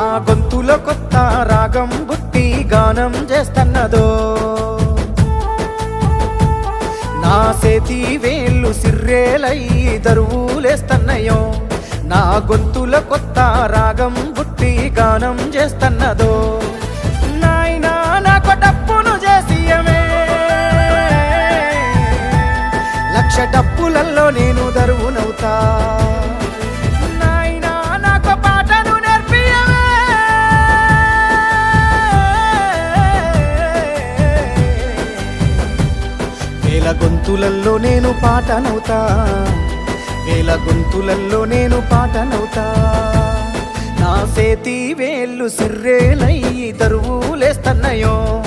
నా గొంతులో కొత్త రాగం బుట్టి గానం చేస్తన్నదో. నా సేతి వేళ్ళు సిర్రేలయ్యి దరువులేస్తన్నయో. నా గొంతుల కొత్త రాగం బుట్టి గానం చేస్తన్నదో. నాయనా నాకు డప్పును చేసియమే లక్ష డప్పులల్లో నేను దరువునవుతా. గొంతులల్లో నేను పాటనవుతా. వేల గొంతులల్లో నేను పాటనవుతా. నా సేతి వేళ్ళు సిర్రేలయ్యి దరువులేస్తన్నయో